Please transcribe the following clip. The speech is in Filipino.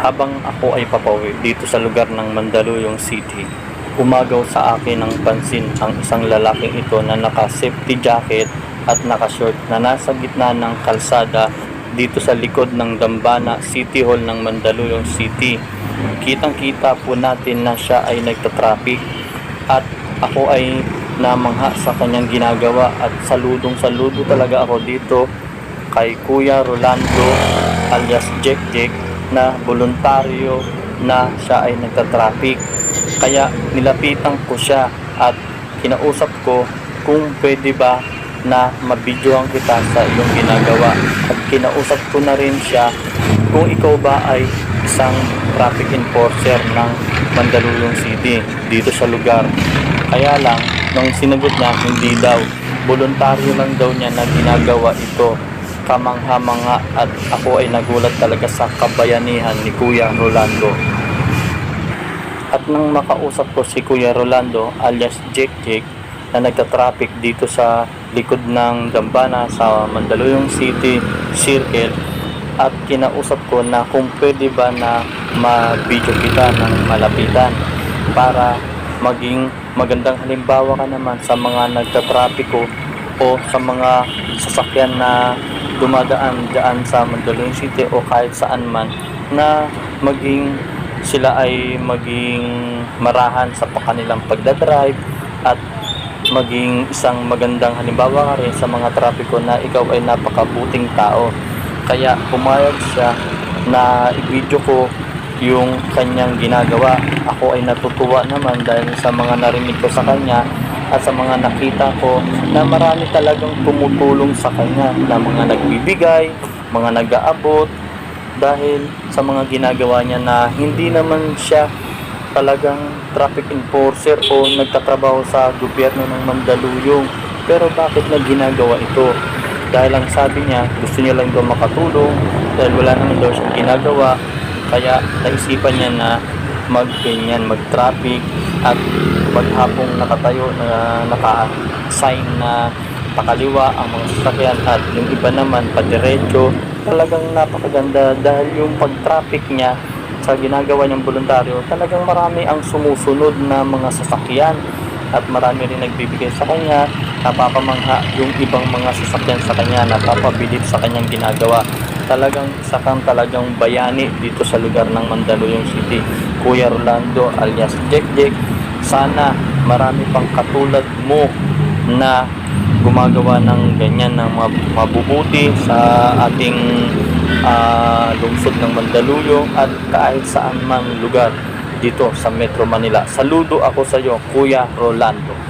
Habang ako ay papawi dito sa lugar ng Mandaluyong City, umagaw sa akin ng pansin ang isang lalaking ito na naka-safety jacket at naka-short na nasa gitna ng kalsada dito sa likod ng Dambana City Hall ng Mandaluyong City. Kitang-kita po natin na siya ay nagtatraffic at ako ay namangha sa kanyang ginagawa at saludong saludo talaga ako dito kay Kuya Rolando alias Jack Jack na voluntaryo na siya ay nagtatraffic. Kaya nilapitan ko siya at kinausap ko kung pwede ba na mabidyohan kita sa iyong ginagawa. At kinausap ko na rin siya kung ikaw ba ay isang traffic enforcer ng Mandaluyong City dito sa lugar. Kaya lang, nung sinagot niya, hindi daw. Voluntaryo lang daw niya na ginagawa ito kamangha-mangha at ako ay nagulat talaga sa kabayanihan ni Kuya Rolando. At nang makausap ko si Kuya Rolando alias Jake Jake na nagtatraffic dito sa likod ng Dambana sa Mandaluyong City Circle at kinausap ko na kung pwede ba na ma-video kita ng malapitan para maging magandang halimbawa ka naman sa mga nagtatrapiko o sa mga sasakyan na dumadaan dyan sa Mandaluyong City o kahit saan man na maging sila ay maging marahan sa kanilang pagdadrive at maging isang magandang halimbawa ka rin sa mga trapiko na ikaw ay napakabuting tao. Kaya pumayag siya na i-video ko yung kanyang ginagawa. Ako ay natutuwa naman dahil sa mga narinig ko sa kanya at sa mga nakita ko na marami talagang tumutulong sa kanya na mga nagbibigay, mga nag-aabot dahil sa mga ginagawa niya na hindi naman siya talagang traffic enforcer o nagtatrabaho sa gobyerno ng Mandaluyong. Pero bakit na ginagawa ito? Dahil ang sabi niya, gusto niya lang daw makatulong dahil wala naman daw siyang ginagawa. Kaya naisipan niya na mag-ganyan, mag-traffic at maghapong nakatayo na naka-sign na pakaliwa ang mga sasakyan at yung iba naman padiretso talagang napakaganda dahil yung pag-traffic niya sa ginagawa niyang voluntaryo talagang marami ang sumusunod na mga sasakyan at marami rin nagbibigay sa kanya napapamangha yung ibang mga sasakyan sa kanya napapabilib sa kanyang ginagawa talagang isa kang talagang bayani dito sa lugar ng Mandaluyong City Kuya Rolando alias Jack Jack sana marami pang katulad mo na gumagawa ng ganyan ng mabubuti sa ating ah, lungsod ng Mandaluyong at kahit saan man lugar dito sa Metro Manila. Saludo ako sa iyo, Kuya Rolando.